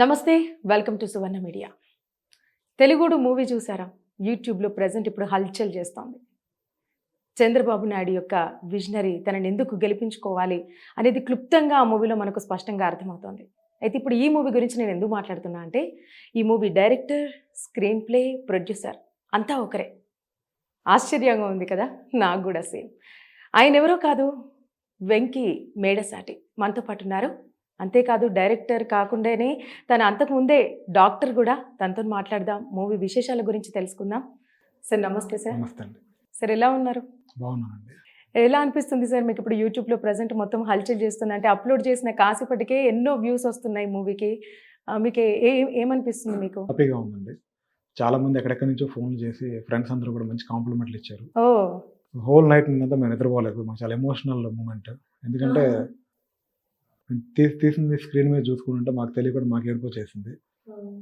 నమస్తే welcome to Suvarna media. తెలుగుడు movie చూసారా? యూట్యూబ్లో ప్రజెంట్ ఇప్పుడు హల్చల్ చేస్తోంది. చంద్రబాబు నాయుడు యొక్క విజనరీ తనని ఎందుకు గెలిపించుకోవాలి అనేది క్లుప్తంగా ఆ మూవీలో మనకు స్పష్టంగా అర్థమవుతోంది. అయితే ఇప్పుడు ఈ మూవీ గురించి నేను ఎందుకు మాట్లాడుతున్నా అంటే ఈ movie director screenplay producer అంతా ఒకరే. ఆశ్చర్యంగా ఉంది కదా? నాకు కూడా సేమ్. ఆయన ఎవరో కాదు? వెంకీ మేడసాటి. మనతో పాటు ఉన్నారు అంతేకాదు డైరెక్టర్ కాకుండానే తను అంతకుముందే డాక్టర్ కూడా తనతో మాట్లాడదాం మూవీ విశేషాల గురించి తెలుసుకుందాం. సార్ నమస్తే సార్. నమస్తే సార్ ఎలా ఉన్నారు? బాగున్నానండి. ఎలా అనిపిస్తుంది సార్ మీకు ఇప్పుడు యూట్యూబ్లో ప్రజెంట్ మొత్తం హల్చల్ చేస్తుంది అంటే అప్లోడ్ చేసిన కాసేపటికే ఎన్నో వ్యూస్ వస్తున్నాయి మూవీకి. మీకు ఏ ఏమనిపిస్తుంది మీకు? హ్యాపీగా ఉందండి. చాలా మంది ఎక్కడెక్కడి నుంచో ఫోన్లు చేసి ఫ్రెండ్స్ అందరూ కూడా మంచి కాంప్లిమెంట్లు ఇచ్చారు. ఓ. హోల్ నైట్ నిన్నంతా మేము నిద్రపోలేదు. మాకు చాలా ఎమోషనల్ మూమెంట్. ఎందుకంటే తీసి తీసింది స్క్రీన్ మీద చూసుకుంటుంటే మాకు తెలియకుండా మాకు ఏడుపు చేసింది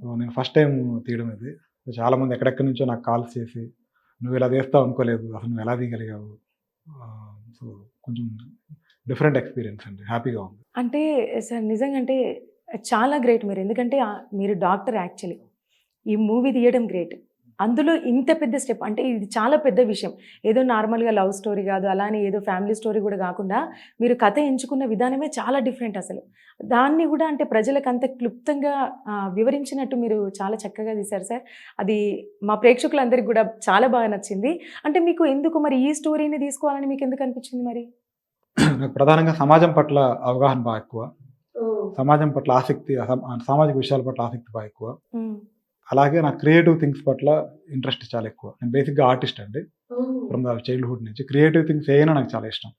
సో నేను ఫస్ట్ టైం తీయడం ఇది. సో చాలా మంది ఎక్కడెక్కడి నుంచో నాకు కాల్స్ చేసి నువ్వు ఇలా తీస్తావు అనుకోలేదు అసలు నువ్వు ఎలా తీయగలిగావు? సో కొంచెం డిఫరెంట్ ఎక్స్పీరియన్స్ అండి. హ్యాపీగా ఉంది. అంటే సార్ నిజంగా అంటే చాలా గ్రేట్ మీరు. ఎందుకంటే మీరు డాక్టర్ యాక్చువల్లీ ఈ మూవీ తీయడం గ్రేట్ అందులో ఇంత పెద్ద స్టెప్ అంటే ఇది చాలా పెద్ద విషయం. ఏదో నార్మల్గా లవ్ స్టోరీ కాదు అలానే ఏదో ఫ్యామిలీ స్టోరీ కూడా కాకుండా మీరు కథ ఎంచుకున్న విధానమే చాలా డిఫరెంట్ అసలు. దాన్ని కూడా అంటే ప్రజలకు అంత క్లుప్తంగా వివరించినట్టు మీరు చాలా చక్కగా తీశారు సార్. అది మా ప్రేక్షకులందరికీ కూడా చాలా బాగా నచ్చింది. అంటే మీకు ఎందుకు మరి ఈ స్టోరీని తీసుకోవాలని మీకు ఎందుకు అనిపించింది మరి? నాకు ప్రధానంగా సమాజం పట్ల అవగాహన బాగా ఎక్కువ. సమాజం పట్ల ఆసక్తి సామాజిక విషయాల పట్ల ఆసక్తి బాగా ఎక్కువ. అలాగే నా క్రియేటివ్ థింగ్స్ పట్ల ఇంట్రెస్ట్ చాలా ఎక్కువ. నేను బేసిక్గా ఆర్టిస్ట్ అండి. ఫ్రమ్ ద చైల్డ్హుడ్ నుంచి క్రియేటివ్ థింగ్స్ ఏమైనా నాకు చాలా ఇష్టం.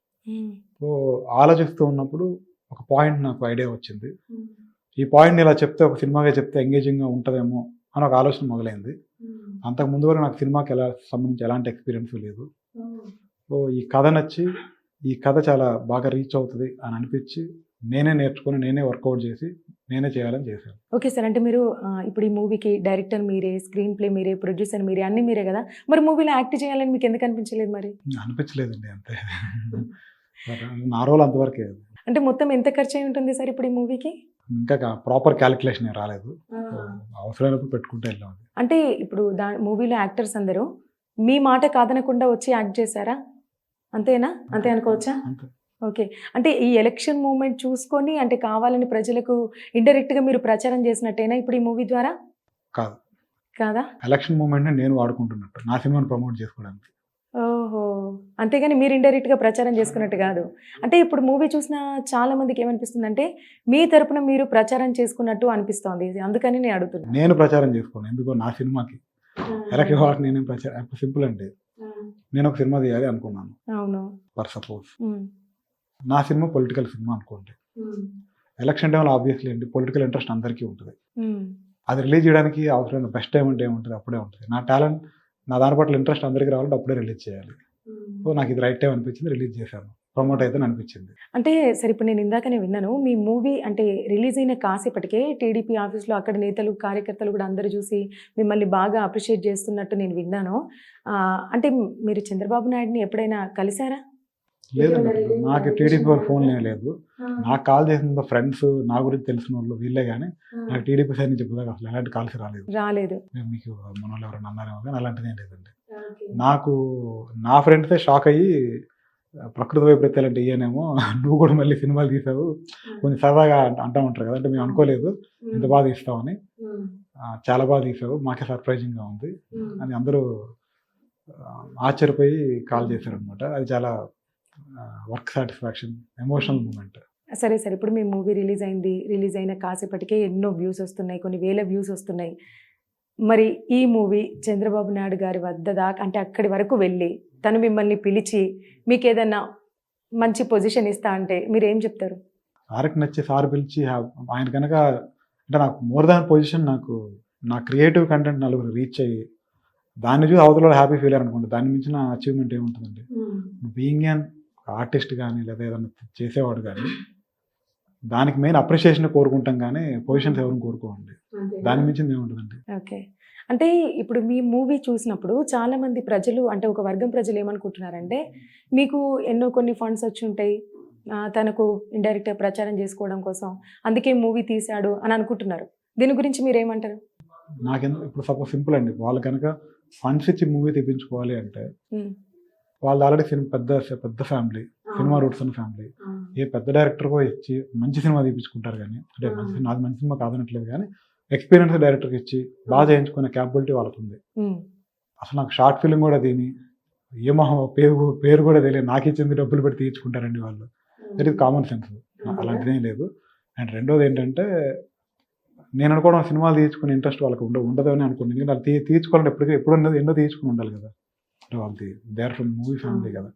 సో ఆలోచిస్తూ ఉన్నప్పుడు ఒక పాయింట్ నాకు ఐడియా వచ్చింది. ఈ పాయింట్ని ఇలా చెప్తే ఒక సినిమాగా చెప్తే ఎంగేజింగ్గా ఉంటుందేమో అని ఒక ఆలోచన మొదలైంది. అంతకు ముందు వరకు నాకు సినిమాకి ఎలా సంబంధించి ఎలాంటి ఎక్స్పీరియన్స్ లేదు. సో ఈ కథ నచ్చి ఈ కథ చాలా బాగా రీచ్ అవుతుంది అని అనిపించి నేనే నేర్చుకొని నేనే వర్కౌట్ చేసి నేనే చేయాలని చేశాను. ఓకే సార్ అంటే మీరు ఇప్పుడు ఈ మూవీకి డైరెక్టర్ మీరే స్క్రీన్ ప్లే మీరే ప్రొడ్యూసర్ మీరే అన్ని మీరే కదా? మరి మూవీలో యాక్ట్ చేయాలని మీకు ఎందుకు అనిపించలేదు మరి? అనిపించలేదండి అంతే. నా రోల్ అంతవరకే అంటే మొత్తం ఎంత ఖర్చు అయి ఉంటుంది సార్ ఇప్పుడు ఈ మూవీకి? ఇంకా ప్రాపర్ క్యాలిక్యులేషన్ రాలేదు. అవసరమైనప్పుడు పెట్టుకుంటే వెళ్ళాం అంటే ఇప్పుడు దా మూవీలో యాక్టర్స్ అందరూ మీ మాట కాదనకుండా వచ్చి యాక్ట్ చేశారా? అంతేనా? అంతే అనుకోవచ్చా? ఓకే. అంటే ఈ ఎలక్షన్ మూమెంట్ చూసుకొని అంటే కావాలని ప్రజలకు ఇండైరెక్ట్గా మీరు ప్రచారం చేసినట్టేనా ఇప్పుడు ఈ మూవీ ద్వారా? కాదు. కాదా? ఎలక్షన్ మూమెంట్ని నేను వాడుకుంటున్నట్టు నా సినిమాని ప్రమోట్ చేసుకోవడానికి. ఓహో. అంతేగాని మీరు ఇండైరెక్ట్గా ప్రచారం చేసుకున్నట్టు కాదు. అంటే ఇప్పుడు మూవీ చూసిన చాలా మందికి ఏమనిపిస్తుంది అంటే మీ తరపున మీరు ప్రచారం చేసుకున్నట్టు అనిపిస్తోంది. అందుకని నేను అడుగుతున్నాను నేను ప్రచారం చేసుకోను ఎందుకో నా సినిమాకి. ఎలక్షన్ వాటి నేనేం ప్రచారం సింపుల్ అంటే నేను ఒక సినిమా తీయాలి అనుకున్నాను. అవును. For suppose. నా సినిమా పొలిటికల్ సినిమా అనుకోండి. ఎలక్షన్ టైంలో ఆబ్వియస్లీ అండి పొలిటికల్ ఇంట్రెస్ట్ అందరికీ ఉంటుంది. ఉమ్. అది రిలీజ్ చేయడానికి అవసరమైన బెస్ట్ టైం అంటే ఏముంటుంది? అప్పుడే ఉంటుంది. నా టాలెంట్ నా దాని పట్ల ఇంట్రెస్ట్ అందరికీ రావాలంటే అప్పుడే రిలీజ్ చేయాలి. సో నాకు ఇది రైట్ టైం అనిపించింది రిలీజ్ చేశాను. ప్రమోట్ అయితే అనిపించింది. అంటే సరే ఇప్పుడు నేను ఇందాకనే విన్నాను మీ మూవీ అంటే రిలీజ్ అయిన కాసేపటికే టీడీపీ ఆఫీస్లో అక్కడ నేతలు కార్యకర్తలు కూడా అందరూ చూసి మిమ్మల్ని బాగా అప్రిషియేట్ చేస్తున్నట్టు నేను విన్నాను. అంటే మీరు చంద్రబాబు నాయుడుని ఎప్పుడైనా కలిశారా? అసలు నాకు టీడీపీ వాళ్ళ ఫోన్ లేదు. నాకు కాల్ చేసిన ఫ్రెండ్స్ నా గురించి తెలిసిన వాళ్ళు వీళ్ళే కానీ నాకు టీడీపీ సైడ్ నుంచి చెప్పుదాకా అసలు ఎలాంటి కాల్స్ రాలేదు. రాలేదు. మీకు మన వాళ్ళు ఎవరైనా అన్నారేమో కానీ అలాంటిది ఏం లేదండి. నాకు నా ఫ్రెండ్సే షాక్ అయ్యి ప్రకృతి వైపరీత్యాలు అంటే ఇయ్యనేమో నువ్వు కూడా మళ్ళీ సినిమాలు తీసావు కొంచెం సరదాగా అంట- ఉంటారు కదా అంటే మేము అనుకోలేదు. ఇంత బాగా తీస్తామని. చాలా బాగా తీసావు మాకే సర్ప్రైజింగ్గా ఉంది. అని అందరూ ఆశ్చర్యపోయి కాల్ చేశారనమాట అది చాలా వర్క్ సాటిస్ఫాక్షన్ ఎమోషనల్ మూమెంట్ సరే సరే. ఇప్పుడు మీ మూవీ రిలీజ్ అయింది రిలీజ్ అయిన కాసేపటికే ఎన్నో వ్యూస్ వస్తున్నాయి కొన్ని వేల వ్యూస్ వస్తున్నాయి. మరి ఈ మూవీ చంద్రబాబు నాయుడు గారి వద్ద దాకా అంటే అక్కడి వరకు వెళ్ళి తను మిమ్మల్ని పిలిచి మీకు ఏదన్నా మంచి పొజిషన్ ఇస్తా అంటే మీరు ఏం చెప్తారు? సార్కి నచ్చి సార్ పిలిచి ఆయన కనుక అంటే నాకు మోర్ దాన్ పొజిషన్ నాకు నా క్రియేటివ్ కంటెంట్ నలుగురు రీచ్ అయ్యి దాన్ని చూసి అవతల హ్యాపీ ఫీల్ అనుకుంటా దాని మించిన అచీవ్మెంట్ ఏముంటుందండి? బీయింగ్ అన్ ఆర్టిస్ట్ కానీ లేదా ఏదైనా చేసేవాడు కానీ దానికి మెయిన్ అప్రిషియేషన్ కోరుకుంటాం కానీ పొజిషన్స్ ఎవరిని కోరుకోండి దాని మించింది ఏముంటుందండి ఓకే. అంటే ఇప్పుడు మీ మూవీ చూసినప్పుడు చాలా మంది ప్రజలు అంటే ఒక వర్గం ప్రజలు ఏమనుకుంటున్నారంటే మీకు ఎన్నో కొన్ని ఫండ్స్ వచ్చి ఉంటాయి. తనకు ఇండైరెక్ట్గా ప్రచారం చేసుకోవడం కోసం అందుకే మూవీ తీశాడు అని అనుకుంటున్నారు. దీని గురించి మీరు ఏమంటారు నాకెందుకు ఇప్పుడు సపోజ్ సింపుల్ అండి. వాళ్ళు కనుక ఫండ్స్ ఇచ్చి మూవీ తెప్పించుకోవాలి అంటే. వాళ్ళు ఆల్రెడీ సినిమా పెద్ద పెద్ద ఫ్యామిలీ సినిమా రూట్స్ ఉన్న ఫ్యామిలీ ఏ పెద్ద డైరెక్టర్కో ఇచ్చి మంచి సినిమా తీపించుకుంటారు కానీ అంటే మంచి సినిమా అది మంచి సినిమా కాదనట్లేదు కానీ ఎక్స్పీరియన్స్ డైరెక్టర్కి ఇచ్చి బాగా చేయించుకునే క్యాపబిలిటీ వాళ్ళకు ఉంది. అసలు నాకు షార్ట్ ఫిల్మ్ కూడా దీని ఏమో పేరు పేరు కూడా తెలియదు. నాకు ఇచ్చింది డబ్బులు పెట్టి తీయించుకుంటారండి వాళ్ళు. దట్ ఈస్ కామన్ సెన్స్ అలాంటిదేం లేదు. అండ్ రెండోది ఏంటంటే నేను అనుకోవడం సినిమాలు తీర్చుకునే ఇంట్రెస్ట్ వాళ్ళకి ఉండ ఉండదు అని అనుకున్నాను. ఎందుకంటే వాళ్ళు తీ తీర్చుకోవాలంటే ఎప్పటికీ ఎప్పుడు ఎన్నో తీర్చుకుని ఉండాలి కదా. అంటే వాళ్ళది they. Are from movie family కదా.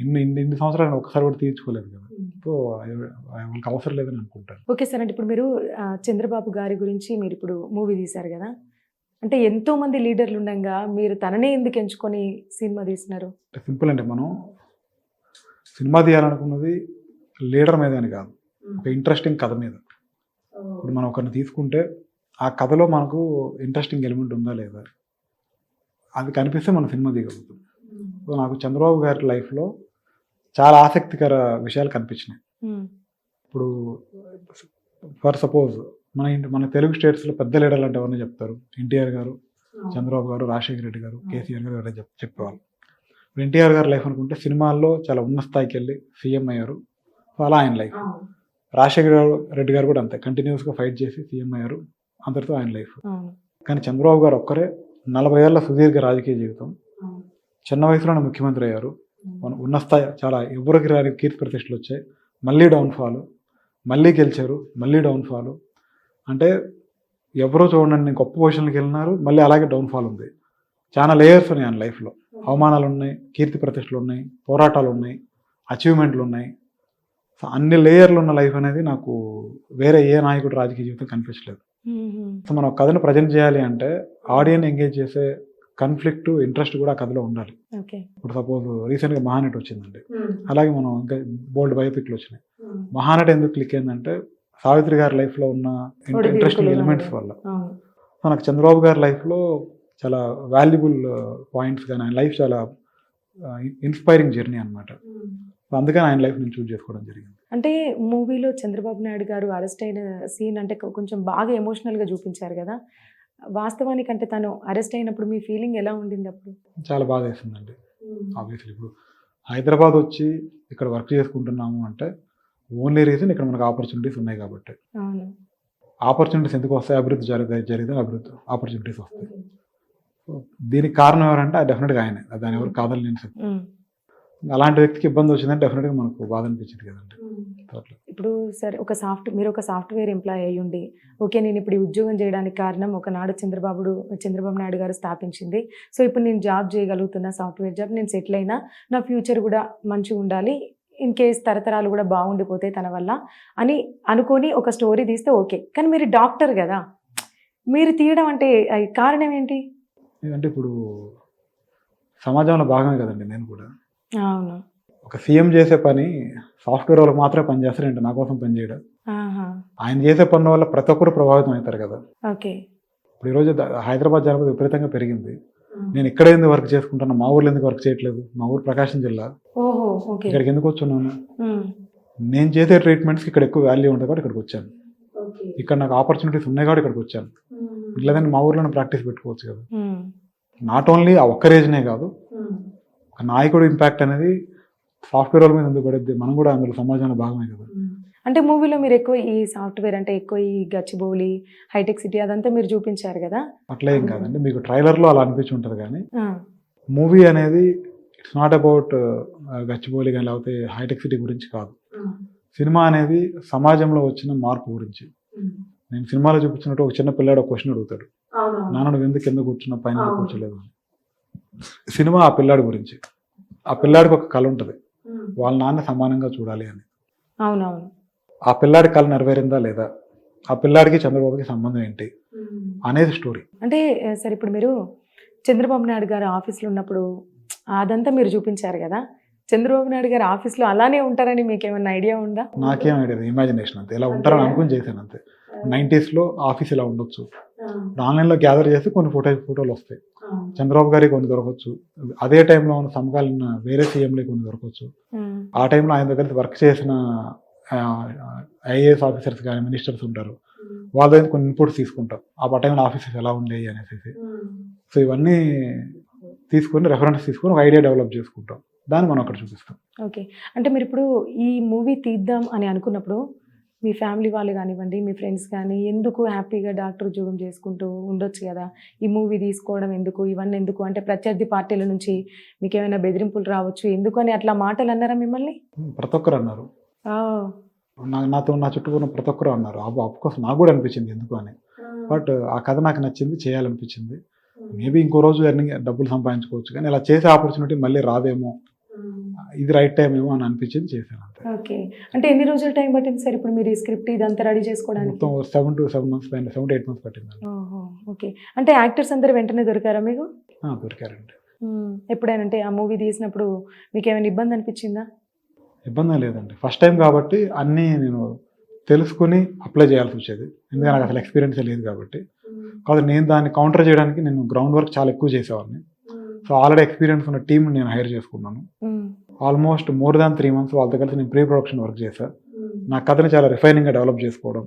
ఇన్ని ఇన్ని ఇన్ని సంవత్సరాలు ఒకసారి కూడా తీర్చుకోలేదు కదా. సో వాళ్ళకి అవసరం లేదని అనుకుంటాను. ఓకే సార్ అంటే ఇప్పుడు మీరు చంద్రబాబు గారి గురించి మీరు ఇప్పుడు మూవీ తీశారు కదా. అంటే ఎంతో మంది లీడర్లు ఉండగా మీరు తననే ఎందుకు ఎంచుకొని సినిమా తీసినారు? సింపుల్ అంటే మనం సినిమా తీయాలనుకున్నది లీడర్ మీద అని కాదు. ఒక ఇంట్రెస్టింగ్ కథ మీద. ఇప్పుడు మనం ఒకరిని తీసుకుంటే ఆ కథలో మనకు ఇంట్రెస్టింగ్ ఎలిమెంట్ ఉందా లేదా? అది కనిపిస్తే మన సినిమా తీయగలుగుతాం సో నాకు చంద్రబాబు గారి లైఫ్లో చాలా ఆసక్తికర విషయాలు కనిపించినాయి. ఇప్పుడు ఫర్ సపోజ్ మన ఇంటి మన తెలుగు స్టేట్స్లో పెద్ద లీడర్లు అంటే ఎవరైనా చెప్తారు? ఎన్టీఆర్ గారు చంద్రబాబు గారు రాజశేఖర రెడ్డి గారు కేసీఆర్ గారు ఎవరైనా చెప్ చెప్పేవాళ్ళు. ఎన్టీఆర్ గారి లైఫ్ అనుకుంటే సినిమాల్లో చాలా ఉన్న స్థాయికి వెళ్ళి సీఎం అయ్యారు. సో అలా ఆయన లైఫ్. రాజశేఖర రెడ్డి గారు కూడా అంతే. కంటిన్యూస్గా ఫైట్ చేసి సీఎం అయ్యారు. అందరితో ఆయన లైఫ్. కానీ చంద్రబాబు గారు ఒక్కరే నలభై ఏళ్ళ సుదీర్ఘ రాజకీయ జీవితం. చిన్న వయసులోనే ముఖ్యమంత్రి అయ్యారు. మన ఉన్న స్థాయి చాలా ఎవరికి రాని కీర్తి ప్రతిష్టలు వచ్చాయి. మళ్ళీ డౌన్ఫాల్ మళ్ళీ గెలిచారు మళ్ళీ డౌన్ఫాల్. అంటే ఎవరో చూడండి గొప్ప పొజిషన్కి వెళ్ళినారు మళ్ళీ అలాగే డౌన్ఫాల్ ఉంది. చాలా లేయర్స్ ఉన్నాయి ఆయన లైఫ్లో. అవమానాలు ఉన్నాయి కీర్తి ప్రతిష్టలు ఉన్నాయి పోరాటాలు ఉన్నాయి అచీవ్మెంట్లు ఉన్నాయి. సో అన్ని లేయర్లు ఉన్న లైఫ్ అనేది నాకు వేరే ఏ నాయకుడు రాజకీయ జీవితం కనిపించలేదు. మనం ఒక కథను ప్రజెంట్ చేయాలి అంటే ఆడియన్ ఎంగేజ్ చేసే కన్ఫ్లిక్ట్ ఇంట్రెస్ట్ కూడా ఆ కథలో ఉండాలి. ఇప్పుడు సపోజ్ రీసెంట్గా మహానటి వచ్చిందండి. అలాగే మనం ఇంకా బోల్డ్ బయోపిక్లు వచ్చినాయి. మహానటి ఎందుకు క్లిక్ అయిందంటే సావిత్రి గారి లైఫ్లో ఉన్న ఇంట్రెస్టింగ్. ఎలిమెంట్స్ వల్ల. అవును. సో నాకు చంద్రబాబు గారి లైఫ్లో చాలా వాల్యుబుల్ పాయింట్స్ కానీ ఆయన లైఫ్ చాలా ఇన్స్పైరింగ్ జర్నీ అనమాట సో అందుకని ఆయన లైఫ్ నేను చూస్ చేసుకోవడం జరిగింది. అంటే మూవీలో చంద్రబాబు నాయుడు గారు అరెస్ట్ అయిన సీన్ అంటే కొంచెం బాగా ఎమోషనల్గా చూపించారు కదా. వాస్తవానికి అంటే తను అరెస్ట్ అయినప్పుడు మీ ఫీలింగ్ ఎలా ఉండింది అప్పుడు? చాలా బాధ వేసిందండి. ఆబ్వియస్లీ ఇప్పుడు హైదరాబాద్ వచ్చి ఇక్కడ వర్క్ చేసుకుంటున్నాము అంటే ఓన్లీ రీజన్ ఇక్కడ మనకు ఆపర్చునిటీస్ ఉన్నాయి కాబట్టి. ఆపర్చునిటీస్ ఎందుకు వస్తాయి? అభివృద్ధి జరిగితే జరిగితే అభివృద్ధి ఆపర్చునిటీస్ వస్తాయి. దీనికి కారణం ఎవరంటే డెఫినెట్గా ఆయనే. దాని ఎవరు కాదని నేను. అలాంటి వ్యక్తికి ఇబ్బంది వచ్చిందంటే డెఫినెట్గా మనకు బాధ అనిపించింది కదండి. ఇప్పుడు సరే ఒక సాఫ్ట్ మీరు ఒక సాఫ్ట్వేర్ ఎంప్లాయ్ అయ్యి ఉండి ఓకే నేను ఇప్పుడు ఉద్యోగం చేయడానికి కారణం ఒకనాడు చంద్రబాబుడు చంద్రబాబు నాయుడు గారు స్థాపించింది. సో ఇప్పుడు నేను జాబ్ చేయగలుగుతున్నా సాఫ్ట్వేర్ జాబ్ నేను సెటిల్ అయినా నా ఫ్యూచర్ కూడా మంచిగా ఉండాలి. ఇన్ కేస్ తరతరాలు కూడా బాగుండిపోతాయి తన వల్ల అని అనుకొని ఒక స్టోరీ తీస్తే ఓకే. కానీ మీరు డాక్టర్ కదా. మీరు తీయడం అంటే కారణం ఏంటి? ఎందుకంటే ఇప్పుడు సమాజంలో భాగమే కదండి నేను కూడా. అవును. ఒక సీఎం చేసే పని సాఫ్ట్వేర్ వాళ్ళకి మాత్రమే పని చేస్తారంటే నా కోసం పని చేయడం. ఆహా. ఆయన చేసే పనుల వల్ల ప్రతి ఒక్కరు ప్రభావితం అవుతారు కదా. ఓకే. ఇప్పుడు ఈరోజు హైదరాబాద్ జనాభా విపరీతంగా పెరిగింది. నేను ఇక్కడ ఎందుకు వర్క్ చేసుకుంటాను మా ఊర్లో ఎందుకు వర్క్ చేయట్లేదు మా ఊరు ప్రకాశం జిల్లా. ఇక్కడికి ఎందుకు వచ్చున్నాను. నేను? చేసే ట్రీట్మెంట్స్కి ఇక్కడ ఎక్కువ వాల్యూ ఉంటుంది కాబట్టి ఇక్కడికి వచ్చాను. ఇక్కడ నాకు ఆపర్చునిటీస్ ఉన్నాయి కాబట్టి ఇక్కడికి వచ్చాను. లేదంటే మా ఊర్లోనే ప్రాక్టీస్ పెట్టుకోవచ్చు కదా. నాట్ ఓన్లీ ఆ ఒక్క రీజనే కాదు. ఒక నాయకుడు ఇంపాక్ట్ అనేది సాఫ్ట్వేర్ వాళ్ళ మీద ఎందుకు పడుద్ది. మనం కూడా అందులో సమాజంలో భాగమే కదా. అంటే మూవీలో మీరు ఎక్కువ ఈ సాఫ్ట్వేర్ అంటే ఎక్కువ ఈ గచ్చిబౌలి హైటెక్ సిటీ అదంతా మీరు చూపించారు కదా? అట్లా ఏం కాదండి. మీకు ట్రైలర్లో అలా అనిపించి ఉంటుంది కానీ మూవీ అనేది ఇట్స్ నాట్ అబౌట్ గచ్చిబౌలి కానీ లేకపోతే హైటెక్ సిటీ గురించి కాదు. సినిమా అనేది సమాజంలో వచ్చిన మార్పు గురించి. నేను సినిమాలో చూపించినట్టు ఒక చిన్న పిల్లాడు ఒక క్వశ్చన్ అడుగుతాడు. నాన్న నువ్వు ఎందుకు కింద కూర్చున్నా పైన. కూర్చోలేదు అని. సినిమా ఆ పిల్లాడి గురించి. ఆ పిల్లాడికి ఒక కళ ఉంటుంది. వాళ్ళ నాన్న సమానంగా చూడాలి అని. అవునవును. ఆ పిల్లాడి కళ నెరవేరిందా లేదా? ఆ పిల్లాడికి చంద్రబాబుకి సంబంధం ఏంటి? అనేది స్టోరీ అంటే సరే ఇప్పుడు మీరు చంద్రబాబు నాయుడు గారు ఆఫీస్లో ఉన్నప్పుడు అదంతా మీరు చూపించారు కదా? చంద్రబాబు నాయుడు గారు ఆఫీస్లో అలానే ఉంటారని మీకు ఏమైనా ఐడియా ఉందా? నాకేం ఐడియా ఇమాజినేషన్ అంతే. ఇలా ఉంటారని అనుకుని చేశాను అంతే. నైంటీస్లో ఆఫీస్ ఇలా ఉండొచ్చు. ఆన్లైన్లో గ్యాదర్ చేసి కొన్ని ఫోటో ఫోటోలు వస్తాయి. చంద్రబాబు గారికి కొన్ని దొరకవచ్చు అదే టైంలో ఉన్న సమకాలీన వేరే సీఎంలే కొన్ని దొరకవచ్చు ఆ టైంలో ఆయన దగ్గర వర్క్ చేసిన ఐఏఎస్ ఆఫీసర్స్ కానీ మినిస్టర్స్ ఉంటారు. వాళ్ళ దగ్గర కొన్ని ఇన్పుట్స్ తీసుకుంటాం. ఆ టైంలో ఆఫీసెస్ ఎలా ఉండేవి అనేసి. సో ఇవన్నీ తీసుకొని రెఫరెన్స్ తీసుకొని ఒక ఐడియా డెవలప్ చేసుకుంటాం. దాన్ని మనం అక్కడ చూపిస్తాం. ఓకే. అంటే మీరు ఇప్పుడు ఈ మూవీ తీద్దాం అని అనుకున్నప్పుడు మీ ఫ్యామిలీ వాళ్ళు కానివ్వండి మీ ఫ్రెండ్స్ కానీ ఎందుకు హ్యాపీగా డాక్టర్ ఉద్యోగం చేసుకుంటూ ఉండొచ్చు కదా? ఈ మూవీ తీసుకోవడం ఎందుకు? ఇవన్నీ ఎందుకు? అంటే ప్రత్యర్థి పార్టీల నుంచి మీకు ఏమైనా బెదిరింపులు రావచ్చు ఎందుకు అని అట్లా మాటలు అన్నారా మిమ్మల్ని? ప్రతి ఒక్కరు అన్నారు. నాతో నా చుట్టూ ఉన్న ప్రతి ఒక్కరు అన్నారు. అఫ్కోర్స్ నాకు కూడా అనిపించింది ఎందుకు అని. బట్ ఆ కథ నాకు నచ్చింది చేయాలనిపించింది. మేబీ ఇంకో రోజు ఎర్నింగ్ డబ్బులు సంపాదించుకోవచ్చు కానీ ఇలా చేసే ఆపర్చునిటీ మళ్ళీ రాదేమో. ఇది రైట్ టైం ఏమో అని అనిపించింది చేశాను అంతే ఓకే. అంటే ఎన్ని రోజులు టైం పట్టింది సార్ ఇప్పుడు మీరు ఈ స్క్రిప్ట్ ఇదంతా రెడీ చేసుకోవడానికి? మొత్తం సెవెన్ టు సెవెన్ మంత్స్ పైన సెవెన్ టు ఎయిట్ మంత్స్ పట్టింది ఓకే. అంటే యాక్టర్స్ అందరు వెంటనే దొరికారా మీకు? దొరికారండి. ఎప్పుడైనా అంటే ఆ మూవీ తీసినప్పుడు మీకు ఏమైనా ఇబ్బంది అనిపించిందా? ఇబ్బంది లేదండి. ఫస్ట్ టైం కాబట్టి అన్నీ నేను తెలుసుకుని అప్లై చేయాల్సి వచ్చేది. ఎందుకంటే నాకు అసలు ఎక్స్పీరియన్స్ లేదు కాబట్టి. కాబట్టి నేను దాన్ని కౌంటర్ చేయడానికి నేను గ్రౌండ్ వర్క్ చాలా ఎక్కువ చేసేవాడిని. సో ఆల్రెడీ ఎక్స్పీరియన్స్ ఉన్న టీం నేను హైర్ చేసుకున్నాను. Almost more than three months వాళ్ళతో కలిసి నేను ప్రీ ప్రొడక్షన్ వర్క్ చేశాను నా కథని చాలా రిఫైనింగ్గా డెవలప్ చేసుకోవడం.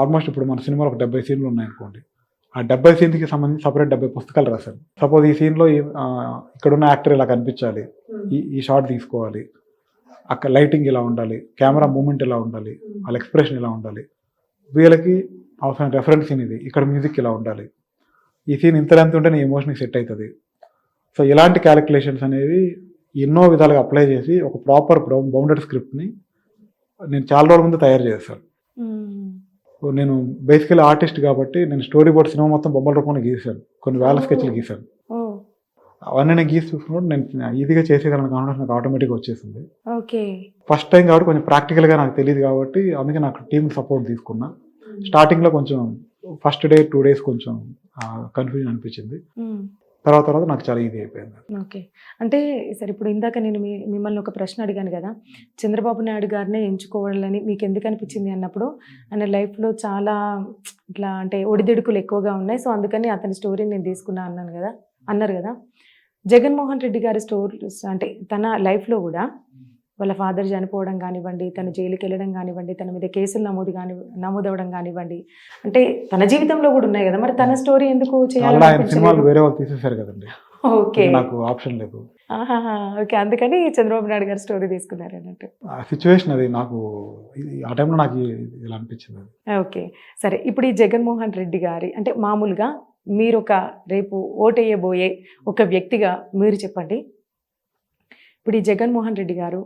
ఆల్మోస్ట్ ఇప్పుడు మన సినిమాలో ఒక డెబ్బై సీన్లు ఉన్నాయనుకోండి. ఆ డెబ్బై సీన్కి సంబంధించి సపరేట్ డెబ్బై పుస్తకాలు రాశాను సపోజ్ ఈ సీన్లో ఇక్కడున్న యాక్టర్ ఇలా కనిపించాలి. ఈ ఈ షాట్ తీసుకోవాలి. అక్కడ లైటింగ్ ఇలా ఉండాలి. కెమెరా మూమెంట్ ఇలా ఉండాలి. వాళ్ళ ఎక్స్ప్రెషన్ ఇలా ఉండాలి. వీళ్ళకి అవసరం రెఫరెన్స్ సీన్ ఇది. ఇక్కడ మ్యూజిక్ ఇలా ఉండాలి. ఈ సీన్ ఇంత లెంత్ ఉంటే నీ ఎమోషన్కి సెట్ అవుతుంది. సో ఇలాంటి క్యాలిక్యులేషన్స్ అనేవి ఎన్నో విధాలుగా అప్లై చేసి ఒక ప్రాపర్ బౌండెడ్ స్క్రిప్ట్ని నేను చాలా రోజుల ముందు తయారు చేశాను. నేను బేసికలీ ఆర్టిస్ట్ కాబట్టి నేను స్టోరీ బోర్డ్ సినిమా మొత్తం బొమ్మల రూపంలో గీసాను కొన్ని వేల స్కెచ్లు గీసాను అవన్నీ నేను గీసి చూసుకున్నప్పుడు నేను ఈజీగా చేసేయగలను కావడం నాకు ఆటోమేటిక్గా వచ్చేసింది. ఓకే. ఫస్ట్ టైం కాబట్టి కొంచెం ప్రాక్టికల్గా నాకు తెలియదు కాబట్టి అందుకే నాకు టీమ్ సపోర్ట్ తీసుకున్నా. స్టార్టింగ్లో కొంచెం ఫస్ట్ డే టూ డేస్ కొంచెం కన్ఫ్యూజన్ అనిపించింది. తర్వాత తర్వాత నాకు చాలా ఇది అయిపోయింది ఓకే. అంటే సరే ఇప్పుడు ఇందాక నేను మిమ్మల్ని ఒక ప్రశ్న అడిగాను కదా చంద్రబాబు నాయుడు గారినే ఎంచుకోవాలని మీకు ఎందుకు అనిపించింది అన్నప్పుడు ఆయన లైఫ్లో చాలా ఇట్లా అంటే ఒడిదుడుకులు ఎక్కువగా ఉన్నాయి. సో అందుకని అతని స్టోరీని నేను తీసుకున్నా అన్నాను కదా అన్నారు కదా. జగన్మోహన్ రెడ్డి గారి స్టోరీ అంటే తన లైఫ్లో కూడా వాళ్ళ ఫాదర్ చనిపోవడం కానివ్వండి తను జైలుకి వెళ్ళడం కానివ్వండి తన మీద కేసులు నమోదు కాని నమోదవడం కానివ్వండి. అంటే తన జీవితంలో కూడా ఉన్నాయి కదా మరి తన స్టోరీ ఎందుకు సినిమాలు చేయాలి వేరే వాళ్ళు తీసేశారు కదండి. ఓకే. నాకు ఆప్షన్ లేదు. ఓకే అందుకని చంద్రబాబు నాయుడు గారు స్టోరీ తీసుకున్నారు అన్నట్టు. సిచ్యువేషన్ అది నాకు ఆ టైంలో నాకు ఇలా అనిపించింది. ఓకే. సరే ఇప్పుడు ఈ జగన్మోహన్ రెడ్డి గారి అంటే మామూలుగా మీరు ఒక రేపు ఓటేయబోయే ఒక వ్యక్తిగా మీరు చెప్పండి. ఇప్పుడు ఈ జగన్మోహన్ రెడ్డి గారు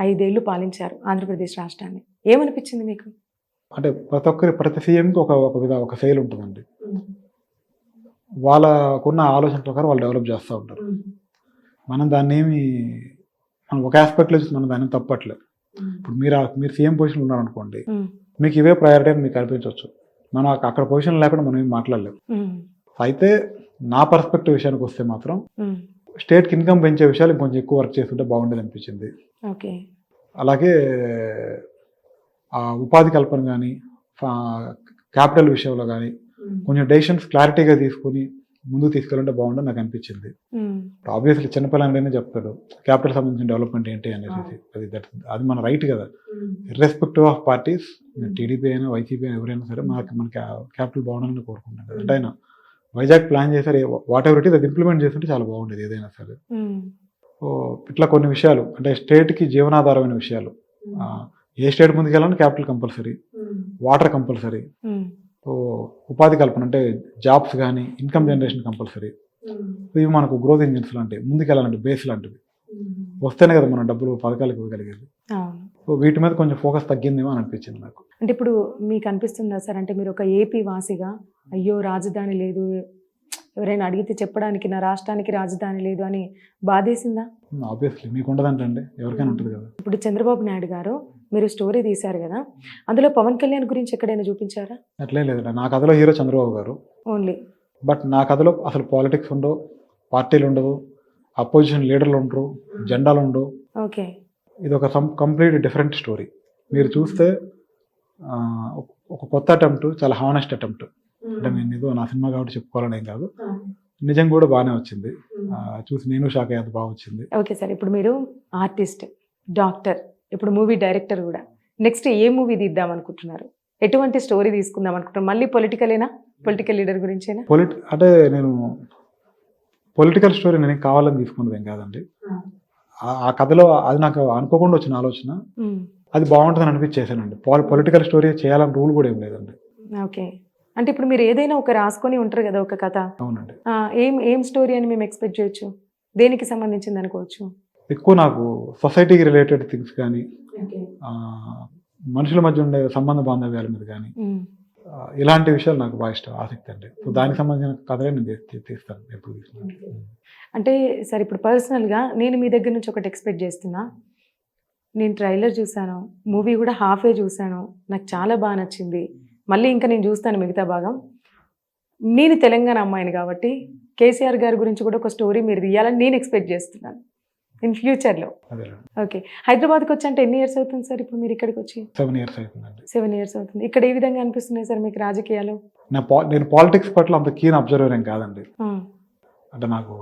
ఐదేళ్ళు పాలించారు ఆంధ్రప్రదేశ్ రాష్ట్రాన్ని. ఏమనిపించింది మీకు? అంటే ప్రతి ఒక్కరి ప్రతి సీఎంకి ఒక ఒక విధ ఒక శైలి ఉంటుందండి. వాళ్ళకున్న ఆలోచన ప్రకారం వాళ్ళు డెవలప్ చేస్తూ ఉంటారు. మనం దాన్ని ఏమి మనం ఒక ఆస్పెక్ట్లో చూసి మనం దాన్ని తప్పట్లేదు. ఇప్పుడు మీరు మీరు సీఎం పొజిషన్లో ఉన్నారనుకోండి మీకు ఇవే ప్రయారిటీ అని మీకు అనిపించవచ్చు. మనం అక్క- అక్కడ పొజిషన్ లేకుండా మనం ఏం మాట్లాడలేము అయితే నా పర్స్పెక్టివ్ విషయానికి వస్తే మాత్రం స్టేట్కి ఇన్కమ్ పెంచే విషయాలు ఇంకొంచెం ఎక్కువ వర్క్ చేస్తుంటే బాగుండేది అనిపించింది. ఓకే. అలాగే ఆ ఉపాధి కల్పన కానీ క్యాపిటల్ విషయంలో కానీ కొంచెం డెసిషన్స్ క్లారిటీగా తీసుకుని ముందుకు తీసుకెళ్ళంటే బాగుండని నాకు అనిపించింది. ఆబ్వియస్లీ చిన్నపిల్లలనే చెప్తాడు క్యాపిటల్ సంబంధించిన డెవలప్మెంట్ ఏంటి? అనేసి అది దట్ అది మన రైట్ కదా. ఇర్రెస్పెక్టివ్ ఆఫ్ పార్టీస్ టీడీపీ అయినా వైసీపీ అయినా ఎవరైనా సరే మనకి మన క్యాపిటల్ బాగుండాలని కోరుకుంటాం కదా. అంటే వైజాగ్ ప్లాన్ చేశారు. వాట్ ఎవర్ ఇట్ అది ఇంప్లిమెంట్ చేస్తుంటే చాలా బాగుండేది ఏదైనా సరే. ఇట్లా కొన్ని విషయాలు అంటే స్టేట్కి జీవనాధారమైన విషయాలు. ఏ స్టేట్ ముందుకు వెళ్ళాలని క్యాపిటల్ కంపల్సరీ వాటర్ కంపల్సరీ ఉపాధి కల్పన అంటే జాబ్స్ కానీ ఇన్కమ్ జనరేషన్ కంపల్సరీ ఇవి మనకు గ్రోత్ ఇంజిన్స్ లాంటివి ముందుకు వెళ్ళాలంటే బేస్ లాంటివి వస్తేనే కదా మనం డబ్బులు పథకాలకు ఇవ్వగలిగేది. సో వీటి మీద కొంచెం ఫోకస్ తగ్గిందేమో అని అనిపించింది నాకు. అంటే ఇప్పుడు మీకు అనిపిస్తుందా సార్? అంటే మీరు ఒక ఏపీ వాసిగా అయ్యో రాజధాని లేదు ఎవరైనా అడిగితే చెప్పడానికి నా రాష్ట్రానికి రాజధాని లేదు అని బాధేసిందా? ఆబ్వియస్లీ మీకు ఉండదంటండి ఎవరికైనా ఉంటుంది కదా. ఇప్పుడు చంద్రబాబు నాయుడు గారు మీరు స్టోరీ తీశారు కదా అందులో పవన్ కళ్యాణ్ గురించి ఎక్కడైనా చూపించారా? అట్లే లేదు నా కథలో హీరో చంద్రబాబు గారు. ఓన్లీ. బట్ నా కథలో అసలు పాలిటిక్స్ ఉండవు పార్టీలు ఉండవు అపోజిషన్ లీడర్లు ఉండరు జెండాలు ఉండవు. ఓకే. ఇది ఒక సమ్ కంప్లీట్ డిఫరెంట్ స్టోరీ. మీరు చూస్తే ఒక- కొత్త అటెంప్ట్ చాలా హానెస్ట్ అటెంప్ట్. అంటే నేను ఏదో నా సినిమా కాబట్టి చెప్పుకోవాలని ఏం కాదు. నిజం కూడా బాగానే వచ్చింది. చూసి నేను షాక్ అయ్యేది బాగా వచ్చింది. ఓకే సార్ ఇప్పుడు మీరు ఆర్టిస్ట్ డాక్టర్ ఇప్పుడు మూవీ డైరెక్టర్ కూడా. నెక్స్ట్ ఏ మూవీ తీద్దాం అనుకుంటున్నారు? ఎటువంటి స్టోరీ తీసుకుందాం అనుకుంటున్నాం మళ్ళీ పొలిటికలేనా పొలిటికల్ లీడర్ గురించేనా? పొలిటి అంటే నేను పొలిటికల్ స్టోరీ నేను కావాలని తీసుకున్నది ఏం కాదండి. ఆ- కథలో అది నాకు అనుకోకుండా వచ్చిన ఆలోచన. అది బాగుంటుందని అనిపించేసానండి పొలిటికల్ స్టోరీ చేయాలని రూల్ కూడా ఏం లేదండి. ఓకే. అంటే ఇప్పుడు మీరు ఏదైనా ఒక రాసుకొని ఉంటారు కదా ఒక కథ. అవునండి. ఏం ఏం స్టోరీ అని మేము ఎక్స్పెక్ట్ చేయొచ్చు? దేనికి సంబంధించింది అనుకోవచ్చు? ఎక్కువ నాకు సొసైటీకి రిలేటెడ్ థింగ్స్ కానీ మనుషుల మధ్య ఉండే సంబంధ బాంధవ్యాల మీద కానీ ఇలాంటి విషయాలు నాకు బాగా ఇష్టం ఆసక్తి అండి. సో దానికి సంబంధించిన కథలే నేను తీస్తాను ఎప్పుడు తీసుకున్నాను అంటే సరే ఇప్పుడు పర్సనల్గా నేను మీ దగ్గర నుంచి ఒకటి ఎక్స్పెక్ట్ చేస్తున్నా. నేను ట్రైలర్ చూశాను మూవీ కూడా హాఫే చూశాను. నాకు చాలా బాగా నచ్చింది. మళ్ళీ ఇంకా నేను చూస్తాను మిగతా భాగం. నేను తెలంగాణ అమ్మాయిని కాబట్టి కేసీఆర్ గారి గురించి కూడా ఒక స్టోరీ మీరు తీయాలని నేను ఎక్స్పెక్ట్ చేస్తున్నాను. ఇన్ ఫ్యూచర్లో. ఓకే. హైదరాబాద్కి వచ్చి అంటే ఎన్ని ఇయర్స్ అవుతుంది సార్ ఇప్పుడు మీరు ఇక్కడికి వచ్చి? సెవెన్ ఇయర్స్ అవుతుందండి. సెవెన్ ఇయర్స్ అవుతుంది. ఇక్కడ ఏ విధంగా అనిపిస్తున్నాయి సార్ మీకు రాజకీయాలు? నేను పాలిటిక్స్ పట్ల అంత కీన్ అబ్జర్వర్ ఏం కాదండి. అంటే నాకు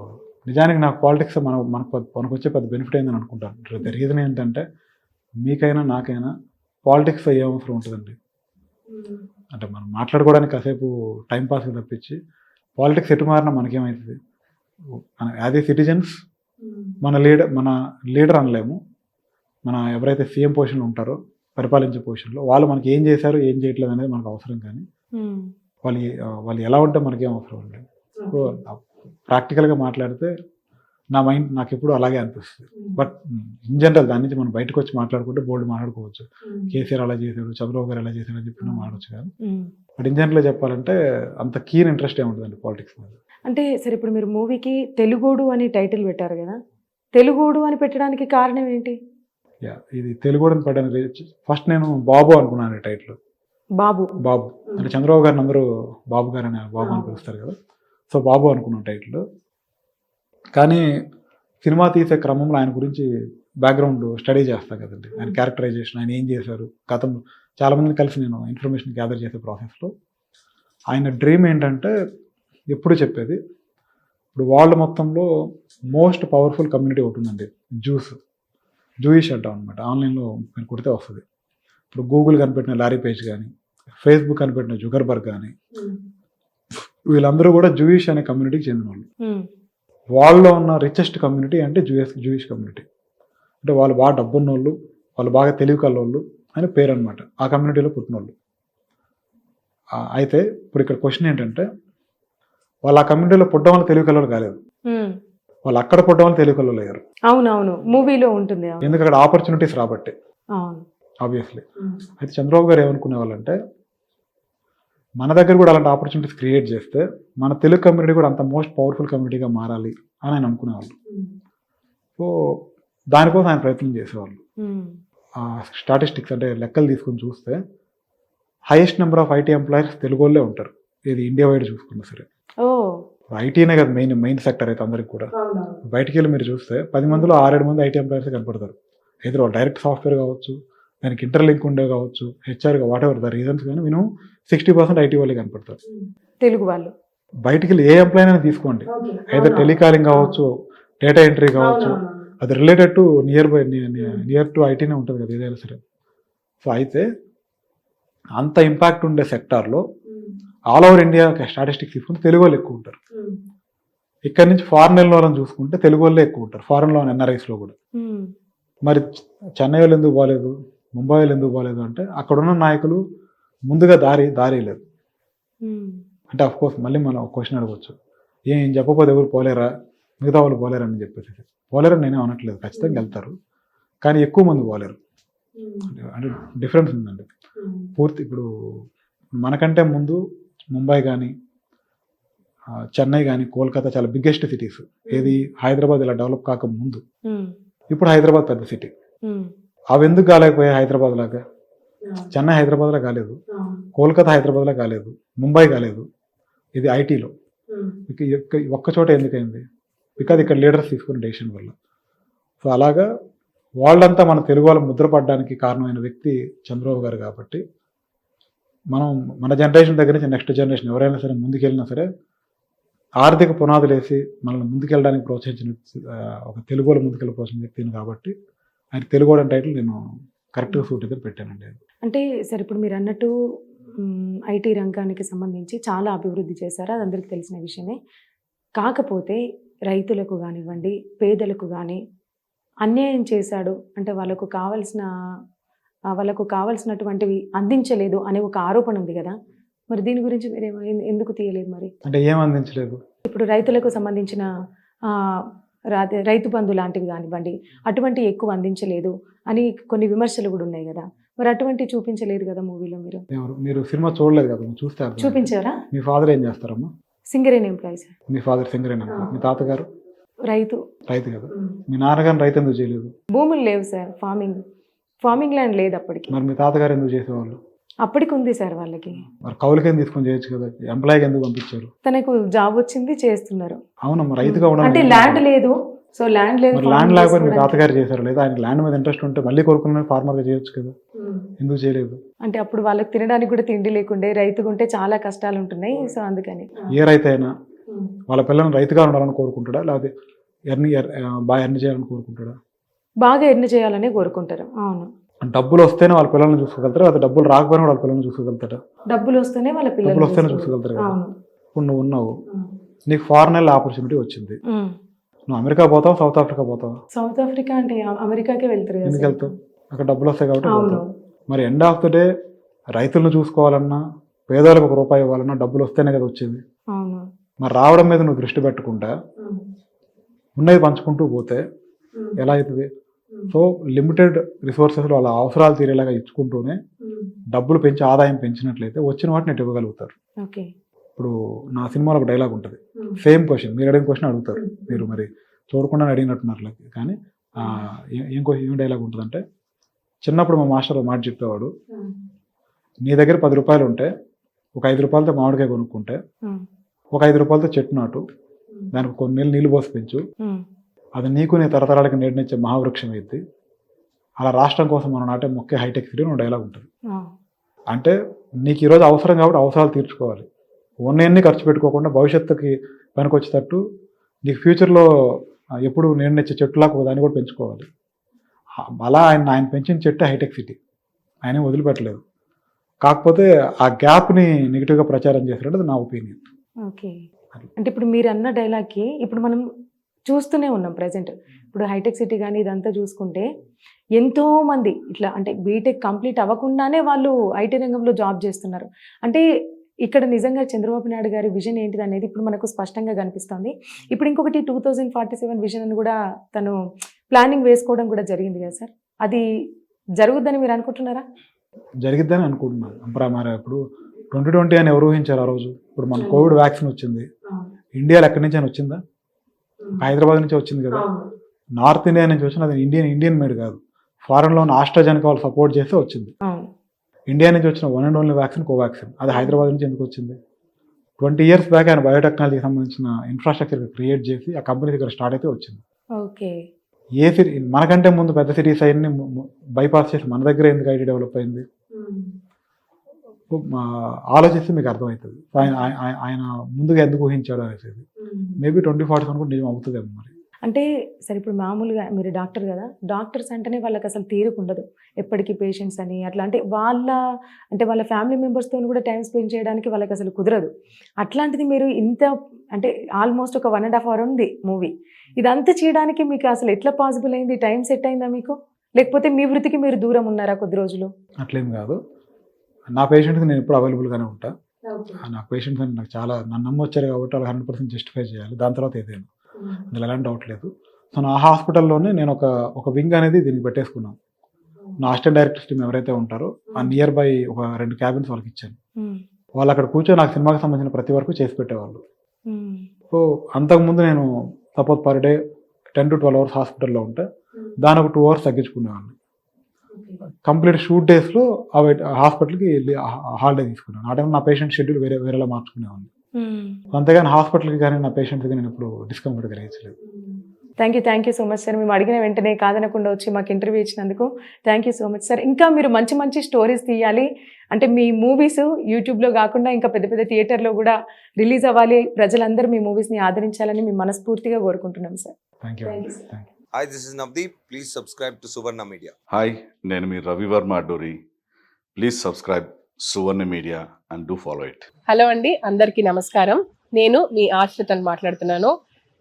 నిజానికి నాకు పాలిటిక్స్ మన మనకు మనకు వచ్చే పెద్ద బెనిఫిట్ అయిందని అనుకుంటాను. ద రీజన్ ఏంటంటే మీకైనా నాకైనా పాలిటిక్స్ ఏ అవసరం ఉంటుందండి. అంటే మనం మాట్లాడుకోవడానికి కాసేపు టైం పాస్ తప్పించి పాలిటిక్స్ ఎటు మారినా మనకేమవుతుంది మన యాజ్ ఏ సిటిజన్స్ మన లీడర్ మన లీడర్ అనలేము. మన ఎవరైతే సీఎం పొజిషన్లో ఉంటారో పరిపాలించే పొజిషన్లో వాళ్ళు మనకి ఏం చేశారు ఏం చేయట్లేదు అనేది మనకు అవసరం కానీ మ్మ్. వాళ్ళు వాళ్ళు ఎలా ఉంటే మనకేం అవసరం లేదు. సో ప్రాక్టికల్గా మాట్లాడితే నా మైండ్ నాకు ఎప్పుడు అలాగే అనిపిస్తుంది. బట్ ఇన్ జనరల్ దాని నుంచి మనం బయటకు వచ్చి మాట్లాడుకుంటే బోల్డ్ మాట్లాడుకోవచ్చు. కేసీఆర్ అలా చేశాడు చంద్రబాబు గారు ఎలా చేశాడు అని చెప్పి మనం మాట్లాడచ్చు కానీ. బట్ ఇన్ జనరల్ చెప్పాలంటే అంత కీన్ ఇంట్రెస్ట్ ఏ ఉంటుందండి పాలిటిక్స్ మీద. అంటే సరే ఇప్పుడు మీరు మూవీకి తెలుగోడు అని టైటిల్ పెట్టారు కదా తెలుగోడు అని పెట్టడానికి కారణం ఏంటి? యా ఇది తెలుగు అని పడడానికి ఫస్ట్ నేను బాబు అనుకున్నాను టైటిల్ బాబు. బాబు. అంటే చంద్రబాబు గారిని అందరూ బాబు గారు అనే బాబు అని పిలుస్తారు కదా. సో బాబు అనుకున్నాను టైటిల్. కానీ సినిమా తీసే క్రమంలో ఆయన గురించి బ్యాక్గ్రౌండ్ స్టడీ చేస్తా కదండి. ఆయన క్యారెక్టరైజేషన్ ఆయన ఏం చేశారు గతం చాలా మందిని కలిసి నేను ఇన్ఫర్మేషన్ గ్యాదర్ చేసే ప్రాసెస్లో ఆయన డ్రీమ్ ఏంటంటే ఎప్పుడు చెప్పేది? ఇప్పుడు వరల్డ్ మొత్తంలో మోస్ట్ పవర్ఫుల్ కమ్యూనిటీ ఒకటి ఉందండి. జ్యూస్ జూయిష్ అంటాం అనమాట ఆన్లైన్లో మీరు కొడితే వస్తుంది. ఇప్పుడు గూగుల్ కనిపెట్టిన లారీ పేజ్ కానీ ఫేస్బుక్ కనిపెట్టిన జుగర్బర్గ్ కానీ వీళ్ళందరూ కూడా జూయిష్ అనే కమ్యూనిటీకి చెందిన వాళ్ళు. వాళ్ళలో ఉన్న రిచెస్ట్ కమ్యూనిటీ అంటే జూయస్ జూయిష్ కమ్యూనిటీ అంటే వాళ్ళు బాగా డబ్బున్న వాళ్ళు వాళ్ళు బాగా తెలివి కల్లోళ్ళు అని పేరు అనమాట ఆ కమ్యూనిటీలో పుట్టిన వాళ్ళు అయితే ఇప్పుడు ఇక్కడ క్వశ్చన్ ఏంటంటే వాళ్ళు ఆ కమ్యూనిటీలో పుట్టడం వల్ల తెలివి కల్లోలు కాలేదు. వాళ్ళు అక్కడ పుట్టడం వల్ల తెలివి కల్లోలు అయ్యారు అవునవును. మూవీలో ఉంటుంది ఎందుకు అక్కడ ఆపర్చునిటీస్ రాబట్టే. ఆబ్వియస్లీ అయితే చంద్రబాబు గారు ఏమనుకునే వాళ్ళంటే మన దగ్గర కూడా అలాంటి ఆపర్చునిటీస్ క్రియేట్ చేస్తే మన తెలుగు కమ్యూనిటీ కూడా అంత మోస్ట్ పవర్ఫుల్ కమ్యూనిటీగా మారాలి అని ఆయన అనుకునేవాళ్ళు. సో దానికోసం ఆయన ప్రయత్నం చేసేవాళ్ళు. స్టాటిస్టిక్స్ అంటే లెక్కలు తీసుకొని చూస్తే highest number of IT employers Telugu వాళ్ళే ఉంటారు. ఇది ఇండియా వైడ్ చూసుకున్నా సరే. ఐటీనే కదా మెయిన్ మెయిన్ సెక్టర్ అయితే అందరికి కూడా. బయటికి వెళ్ళి మీరు చూస్తే పది మందిలో ఆరేడు మంది ఐటీ ఎంప్లాయర్స్ కనపడతారు. ఎదురు డైరెక్ట్ సాఫ్ట్వేర్ కావచ్చు దానికి ఇంటర్లింక్ ఉండే కావచ్చు HR whatever the reasons కానీ నేను సిక్స్టీ పర్సెంట్ ఐటీ వాళ్ళే కనపడతారు. తెలుగు వాళ్ళు. బయటికి వెళ్ళి ఏ ఎంప్లాయ్ అయినా తీసుకోండి. అయితే టెలికాలింగ్ కావచ్చు డేటా ఎంట్రీ కావచ్చు అది related to near by near to ఐటీనే ఉంటుంది కదా ఏదైనా సరే. సో అయితే అంత ఇంపాక్ట్ ఉండే సెక్టార్లో ఆల్ ఓవర్ ఇండియా స్టాటిస్టిక్స్ తీసుకుంటే తెలుగు వాళ్ళు ఎక్కువ ఉంటారు. ఇక్కడ నుంచి ఫారెన్ వెళ్ళిన వాళ్ళని చూసుకుంటే తెలుగు వాళ్ళే ఎక్కువ ఉంటారు ఫారెన్లో ఎన్ఆర్ఐస్లో కూడా. మ్మ్. మరి చెన్నై వాళ్ళు ఎందుకు బాగాలేదు ముంబై వాళ్ళు ఎందుకు బాగాలేదు అంటే అక్కడున్న నాయకులు ముందుగా దారి దారి లేదు. మ్మ్. అంటే అఫ్ కోర్స్ మళ్ళీ మనం క్వశ్చన్ అడగవచ్చు ఏం చెప్పకపోతే ఎవరు పోలేరా? మిగతా వాళ్ళు పోలేరని చెప్పేసి. పోలేరని నేనే అనట్లేదు. ఖచ్చితంగా వెళ్తారు. కానీ ఎక్కువ మంది పోలేరు. అంటే డిఫరెన్స్ ఉందండి. పూర్తి ఇప్పుడు మనకంటే ముందు ముంబై కానీ చెన్నై కానీ కోల్కతా చాలా బిగ్గెస్ట్ సిటీస్ ఏది? హైదరాబాద్ ఇలా డెవలప్ కాక ముందు. ఇప్పుడు హైదరాబాద్ పెద్ద సిటీ. అవి ఎందుకు కాలేకపోయాయి హైదరాబాద్ లాగా చెన్నై హైదరాబాద్లో కాలేదు. కోల్కతా హైదరాబాద్లో కాలేదు. ముంబై కాలేదు. ఇది ఐటీలో. ఒక్క చోట ఎందుకైంది? బికాజ్ ఇక్కడ లీడర్స్ తీసుకున్న డెసిషన్ వల్ల. సో అలాగా వాళ్ళంతా మన తెలుగు వాళ్ళ ముద్ర పడడానికి కారణమైన వ్యక్తి చంద్రబాబు గారు కాబట్టి మనం మన జనరేషన్ దగ్గర నుంచి నెక్స్ట్ జనరేషన్ ఎవరైనా సరే ముందుకెళ్ళినా సరే ఆర్థిక పునాదులు వేసి మనల్ని ముందుకెళ్ళడానికి ప్రోత్సహించిన ఒక తెలుగు వాళ్ళు ముందుకెళ్ళి ప్రోత్సహించిన వ్యక్తిని కాబట్టి ఆయన తెలుగు అని టైటిల్ నేను కరెక్ట్గా సూట్ అయితే పెట్టానండి అంటే సార్ ఇప్పుడు మీరు అన్నట్టు ఐటీ రంగానికి సంబంధించి చాలా అభివృద్ధి చేశారు. అది అందరికీ తెలిసిన విషయమే. కాకపోతే రైతులకు కానివ్వండి పేదలకు కానీ అన్యాయం చేశాడు అంటే వాళ్ళకు కావాల్సిన వాళ్ళకు కావాల్సినటువంటివి అందించలేదు అనే ఒక ఆరోపణ ఉంది కదా. మరి దీని గురించి మీరు ఎందుకు తీయలేదు మరి? అంటే ఏం అందించలేదు? ఇప్పుడు రైతులకు సంబంధించిన రైతు బంధు లాంటివి కానివ్వండి అటువంటి ఎక్కువ అందించలేదు అని కొన్ని విమర్శలు కూడా ఉన్నాయి కదా. మరి అటువంటి చూపించలేదు కదా మూవీలో మీరు? ఎవరు? మీరు సినిమా చూడలేదు కదా మీరు చూస్తే అర్థం. చూపించారా? మీ ఫాదర్ ఏం చేస్తారమ్మా? Singareni employee sir. మీ ఫాదర్ సింగరేనా మీ తాతగారు? రైతు. రైతు కదా. మీ నాన్నగారు రైతు ఎందుకు చేయలేదు? భూములు లేవు సార్ ఫార్మింగ్ ఫార్మింగ్ ల్యాండ్ లేదు అప్పటికి. మరి మీ తాతగారు ఎందుకు చేసేవాళ్ళు? అప్పటికి ఉంది సార్ వాళ్ళకి. మరి కౌలుకేం తీసుకొని చేయొచ్చు కదా? ఎంప్లాయీకి ఎందుకు పంపించారు? తనకు జాబ్ వచ్చింది చేస్తున్నారు. అవునమ్మా రైతుగా ఉండడం అంటే ల్యాండ్ లేదు. సో ల్యాండ్ లేదు మరి ల్యాండ్ లేకపోతే మీ. తాతగారు చేశారు లేదా? ఆయన ల్యాండ్ మీద ఇంట్రెస్ట్ ఉంటే మళ్ళీ కొనుక్కున్న ఫార్మర్గా చేయొచ్చు కదా. ఎందుకు చేయలేదు? అంటే అప్పుడు వాళ్ళకి తినడానికి కూడా తిండి లేకుండే రైతుగా ఉంటే చాలా కష్టాలు ఉంటున్నాయి సో అందుకని. ఏ రైతు అయినా వాళ్ళ పిల్లల్ని రైతుగా ఉండాలని కోరుకుంటాడా? లేకపోతే ఎర్ని బాగా ఎర్ని చేయాలని కోరుకుంటాడా? బాగా ఎర్న్ చేయాలని కోరుకుంటారు. అవును. డబ్బులు వస్తేనే వాళ్ళ పిల్లల్ని చూసుకోగలుగుతారా లేదా డబ్బులు రాకపోయినా వాళ్ళ పిల్లల్ని చూసుకోగలుగుతారా డబ్బులు వస్తేనే వాళ్ళ పిల్లలు డబ్బులు వస్తేనే. చూసుకోగలుగుతారు కదా ఇప్పుడు నువ్వు ఉన్నావు. నీకు ఫారెన్ వెళ్ళే ఆపర్చునిటీ వచ్చింది. నువ్వు అమెరికా పోతావు సౌత్ ఆఫ్రికా పోతావా సౌత్ ఆఫ్రికా అంటే అమెరికాకే వెళ్తారు ఎందుకు. వెళ్తావు అక్కడ డబ్బులు వస్తాయి కాబట్టి మరి ఎండ్ ఆఫ్ ద డే రైతులను చూసుకోవాలన్నా పేదలకు ఒక రూపాయి ఇవ్వాలన్నా డబ్బులు వస్తేనే కదా వచ్చేది మరి రావడం మీద నువ్వు దృష్టి పెట్టకుండా. ఉన్నది పంచుకుంటూ పోతే. ఎలా అవుతుంది. సో లిమిటెడ్ రిసోర్సెస్ వాళ్ళ అవసరాలు తీరేలాగా ఇచ్చుకుంటూనే ఉమ్. డబ్బులు పెంచి ఆదాయం పెంచినట్లయితే వచ్చిన వాటిని ఇటు ఇవ్వగలుగుతారు. ఇప్పుడు నా సినిమాలో ఒక డైలాగ్ ఉంటుంది. సేమ్ క్వశ్చన్ మీరు అడిగిన క్వశ్చన్ అడుగుతారు. మీరు మరి చూడకుండా అడిగినట్టున్నారు కానీ ఆ, ఏ- ఏం క్వశ్చన్ ఏం డైలాగ్ ఉంటుందంటే చిన్నప్పుడు మా మాస్టర్ మాట చెప్పేవాడు. నీ దగ్గర పది రూపాయలు ఉంటే ఒక ఐదు రూపాయలతో మామిడికాయ కొనుక్కుంటే. ఒక ఐదు రూపాయలతో చెట్టు నాటు దానికి కొన్ని నీళ్ళు నీళ్ళు పోసి పెంచు. అది నీకు నీ తరతరాలకి నేర్నిచ్చే మహావృక్షం అయింది అలా రాష్ట్రం కోసం మనం నాటే మొక్కే హైటెక్ సిటీ ఒక డైలాగ్ ఉంటుంది. అంటే నీకు ఈరోజు అవసరం కాబట్టి అవసరాలు తీర్చుకోవాలి. ఉన్నన్ని ఖర్చు పెట్టుకోకుండా భవిష్యత్తుకి పనికొచ్చేటట్టు నీకు ఫ్యూచర్లో ఎప్పుడు నేను నచ్చే చెట్టులాగా దాన్ని కూడా పెంచుకోవాలి. అలా ఆయన ఆయన పెంచిన చెట్టు హైటెక్ సిటీ. ఆయన వదిలిపెట్టలేదు. కాకపోతే ఆ గ్యాప్ని నెగిటివ్గా ప్రచారం చేసినట్టు నా ఒపీనియన్. ఓకే. అంటే ఇప్పుడు మీరు అన్న డైలాగ్కి ఇప్పుడు మనం చూస్తూనే ఉన్నాం ప్రజెంట్ ఇప్పుడు హైటెక్ సిటీ కానీ ఇదంతా చూసుకుంటే ఎంతో మంది ఇట్లా అంటే బీటెక్ కంప్లీట్ అవ్వకుండానే వాళ్ళు ఐటీ రంగంలో జాబ్ చేస్తున్నారు. అంటే ఇక్కడ నిజంగా చంద్రబాబు నాయుడు గారి విజన్ ఏంటిది అనేది ఇప్పుడు మనకు స్పష్టంగా కనిపిస్తుంది. ఇప్పుడు ఇంకొకటి two thousand forty seven vision అని కూడా తను ప్లానింగ్ వేసుకోవడం కూడా జరిగింది కదా సార్. అది జరుగుద్దని మీరు అనుకుంటున్నారా? జరిగిద్దని అనుకుంటున్నాను. అంపరా మరి ఇప్పుడు ట్వంటీ ట్వంటీ అని ఎవరు ఊహించారు ఆ రోజు? ఇప్పుడు మన కోవిడ్ వ్యాక్సిన్ వచ్చింది. ఇండియాలో ఎక్కడి నుంచి అని వచ్చిందా? హైదరాబాద్ నుంచి వచ్చింది కదా. నార్త్ ఇండియా నుంచి వచ్చిన అది ఇండియన్ ఇండియన్ మేడ్ కాదు. ఫారెన్లో ఉన్న ఆస్ట్రాజెనికా వాళ్ళు సపోర్ట్ చేస్తే వచ్చింది. ఇండియా నుంచి వచ్చిన one and only vaccine Covaxin అది హైదరాబాద్ నుంచి ఎందుకు వచ్చింది? ట్వంటీ ఇయర్స్ బ్యాక్ ఆయన బయోటెక్నాలజీకి సంబంధించిన ఇన్ఫ్రాస్ట్రక్చర్ క్రియేట్ చేసి ఆ కంపెనీ దగ్గర స్టార్ట్ అయితే వచ్చింది. ఓకే. ఏ సిటీ మనకంటే ముందు పెద్ద సిటీస్ అయ్యి బైపాస్ చేసి మన దగ్గర ఎందుకు ఐటీ డెవలప్ అయింది? ఆలోచిస్తే మీకు అర్థమవుతుంది. ఆయన ఆయన- ముందుగా ఎందుకు ఊహించాడు అనేసి. మేబీ ట్వంటీ ఫార్టీ వన్ కూడా నిజం అవుతుందేమో మరి. అంటే సరే ఇప్పుడు మామూలుగా మీరు డాక్టర్ కదా డాక్టర్స్ అంటేనే వాళ్ళకి అసలు తీరిక ఉండదు. ఎప్పటికీ పేషెంట్స్ అని అట్లా అంటే వాళ్ళ అంటే వాళ్ళ ఫ్యామిలీ మెంబర్స్తో కూడా టైం స్పెండ్ చేయడానికి వాళ్ళకి అసలు కుదరదు. అట్లాంటిది మీరు ఇంత అంటే ఆల్మోస్ట్ ఒక వన్ అండ్ హాఫ్ అవర్ ఉంది మూవీ. ఇదంతా చేయడానికి మీకు అసలు ఎట్లా పాసిబుల్ అయింది? టైం సెట్ అయిందా మీకు? లేకపోతే మీ వృత్తికి మీరు దూరం ఉన్నారా కొద్ది రోజులు? అట్లేం కాదు. నా పేషెంట్కి నేను ఎప్పుడు అవైలబుల్గానే ఉంటా. నా పేషెంట్స్ అని నాకు చాలా నన్ను నమ్మొచ్చారు కాబట్టి వాళ్ళు హండ్రెడ్ పర్సెంట్ జస్టిఫై చేయాలి. దాని తర్వాత ఏదైనా. అందులో ఎలాంటి డౌట్ లేదు. సో నా హాస్పిటల్లోనే నేను ఒక ఒక వింగ్ అనేది దీనికి పెట్టేసుకున్నాను నా అసిస్టెంట్ డైరెక్టర్స్ టీమ్ ఎవరైతే ఉంటారో ఆ నియర్ బై ఒక రెండు క్యాబిన్స్ వాళ్ళకి ఇచ్చాను. ఉమ్, వాళ్ళు అక్కడ కూర్చొని నాకు సినిమాకి సంబంధించిన ప్రతి వరకు చేసి పెట్టేవాళ్ళు. సో అంతకుముందు నేను suppose per day ten to twelve hours హాస్పిటల్లో ఉంటే దాని ఒక టూ అవర్స్ తగ్గించుకునేవాడిని. కంప్లీట్ షూట్ డేస్లో హాస్పిటల్కి వెళ్ళి హాలిడే తీసుకున్నాను. ఆ టైంలో నా పేషెంట్ షెడ్యూల్ వేరే వేరేలా మార్చుకునేవాడిని. అంతేగాని హాస్పిటల్కి కానీ నా పేషెంట్స్కి నేను ఇప్పుడు discomfort కలిగించలేదు thank you thank you so much sir. మేము అడిగిన వెంటనే కాదనకుండా వచ్చి మాకు ఇంటర్వ్యూ ఇచ్చినందుకు thank you so much sir. ఇంకా మీరు మంచి మంచి స్టోరీస్ తీయాలి. అంటే మీ మూవీస్ యూట్యూబ్లో కాకుండా ఇంకా పెద్ద పెద్ద థియేటర్లో కూడా రిలీజ్ అవ్వాలి. ప్రజలందరూ మీ మూవీస్ని ఆదరించాలని మేము మనస్ఫూర్తిగా కోరుకుంటున్నాం sir. Thank you Thank you, sir. Thank you Hi, this is Navdeep. Please subscribe to Suvarna Media. Hi నేను మీ Ravi Varma Adduri Please subscribe Suvarna Media and do follow it. Hello అండి అందరికీ నమస్కారం నేను మీ ఆశ్రితన్ మాట్లాడుతున్నాను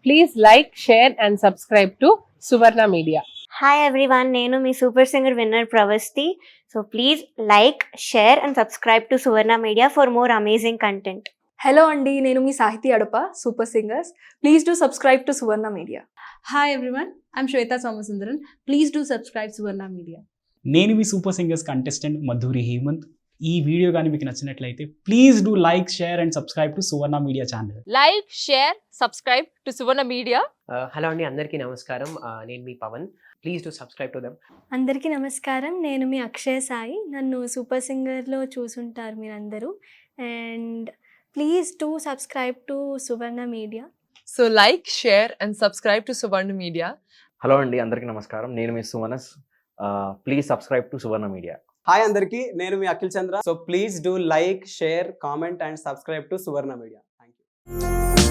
please like share and subscribe to Suvarna media hi everyone నేను మీ super singer winner Pravasthi so please like share and subscribe to Suvarna media for more amazing content hello అండి నేను మీ Sahithi Adapa super singers please do subscribe to Suvarna media Hi everyone, I'm Shweta Somasundran. Please do subscribe Suvarna Media. నేను మీ super singers contestant Madhuri Hemanth ఈ video కానీ మీకు నచ్చినట్లయితే please do like share and subscribe to Suvarna media channel like share subscribe to Suvarna media hello అండి అందరికీ నమస్కారం. నేను మీ Pavan. Please to subscribe to dum అందరికీ నమస్కారం. నేను మీ అక్షయ సాయి. నన్ను సూపర్ సింగర్లో చూసుంటారు మీరందరూ. And please to subscribe to Suvarna media so like share and subscribe to Suvarna media hello అండి అందరికీ నమస్కారం. నేను మీ Sumanas please subscribe to Suvarna media hi అందరికీ నేను మీ Akhil Chandra. So please do like share comment and subscribe to Suvarna media thank you